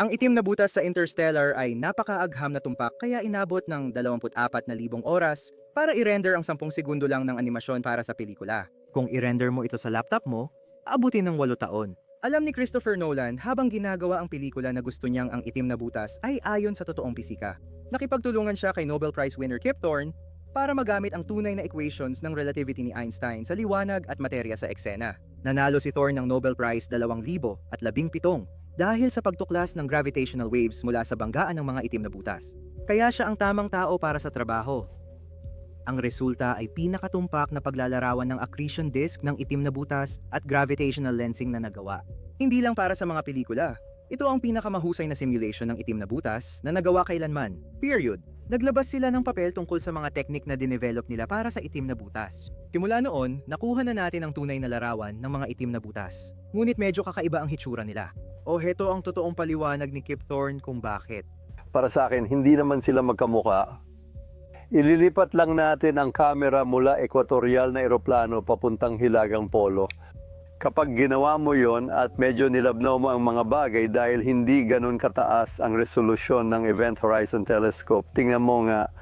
Ang itim na butas sa Interstellar ay napakaagham na tumpak kaya inabot ng 24,000 oras para i-render ang 10 segundo lang ng animasyon para sa pelikula. Kung i-render mo ito sa laptop mo, aabutin ng 8 taon. Alam ni Christopher Nolan habang ginagawa ang pelikula na gusto niyang ang itim na butas ay ayon sa totoong pisika. Nakipagtulungan siya kay Nobel Prize winner Kip Thorne para magamit ang tunay na equations ng relativity ni Einstein sa liwanag at materya sa eksena. Nanalo si Thorne ng Nobel Prize 2017 dahil sa pagtuklas ng gravitational waves mula sa banggaan ng mga itim na butas. Kaya siya ang tamang tao para sa trabaho. Ang resulta ay pinakatumpak na paglalarawan ng accretion disk ng itim na butas at gravitational lensing na nagawa. Hindi lang para sa mga pelikula. Ito ang pinakamahusay na simulation ng itim na butas na nagawa kailanman. Period. Naglabas sila ng papel tungkol sa mga teknik na dinevelop nila para sa itim na butas. Simula noon, nakuha na natin ang tunay na larawan ng mga itim na butas. Ngunit medyo kakaiba ang hitsura nila. O heto ang totoong paliwanag ni Kip Thorne kung bakit. Para sa akin, hindi naman sila magkamuka. Ililipat lang natin ang kamera mula ekwatorial na eroplano papuntang Hilagang Polo. Kapag ginawa mo yon at medyo nilabnaw mo ang mga bagay dahil hindi ganun kataas ang resolusyon ng Event Horizon Telescope, tingnan mo nga